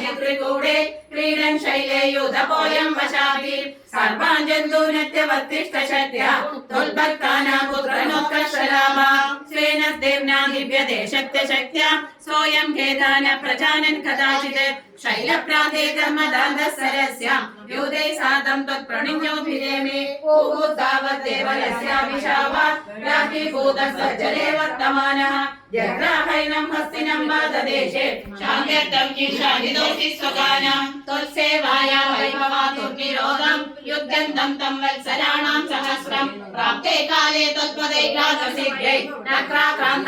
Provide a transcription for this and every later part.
न्यत्रिकूडे क्रीडन् Shelley युधपोऽयं वशापि सर्वान् जन्तु शक्त्या दुर्भक्तानां पुत्रनोकशराम स्वेन देव्ना दिव्यते शक्त्यशक्त्या सोऽयं केदान प्रजानन् कदाचित् शैलप्रान्ते कर्मदान्तः सरस्यां यूते साधं त्वत्प्रणिन्योभिरेमे कालस्याभिशावात् प्राप्तिभूतसज्जने वर्तमानः। जग्राहैनम् हस्तिनम् वाददेशे शान्त्यर्थम् किंशादिदोषि स्वगानम् त्वत्सेवाया वैभवातुर्निरोधम् युध्यन्तम् तम् वत्सराणाम् सहस्रम् प्राप्ते काले तद्वदैकादसिद्ध्यै नक्राक्रान्त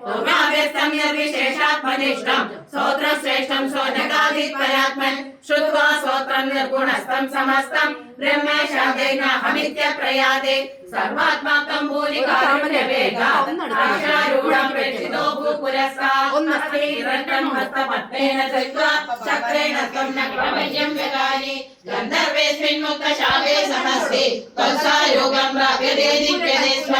पूर्णाव्यस्तम् निर्विशेषात्मनिष्ठम् श्रोत्रश्रेष्ठम् शोधकाधिपरात्मन् श्रुत्वा श्रोत्रम् निर्गुणस्तम् समस्तम्। ब्रह्मेशादेनाहमित्यप्रयादे सर्वात्माकम् मूलिकारूढम् प्रेक्षितो भूपुरस्तान्नस्तीरण्डम् हस्तपद्मेन चैत्वा चक्रेण त्वम् न प्रमह्यम् व्यगानि गन्धर्वेऽस्मिन्मुक्तशाले सहस्ति। त्वसा योगम् प्राप्यते दिव्यते स्म।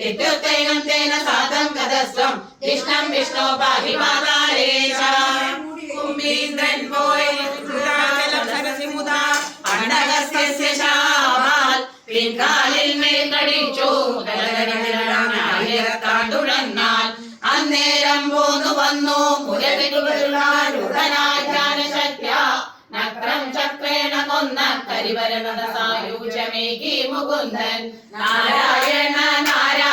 इत्युक्तैनं तेन साधं कदस्त्वं कृष्णं विष्णो पाहि पातालेश कुम्भीन्द्रन् पोय സരസിമുദാ അണ്ടകസ്യസ്യ ശാവാൽ പിൻകാലിൽ മേൽ കടിച്ചു താണ്ടുടന്നാൽ അന്നേരം പോന്നു വന്നു മുരവിടുടനാശക്യ കരിവരനത സായൂജമേകി മുകുന്ദൻ നാരായണ നാരായണ.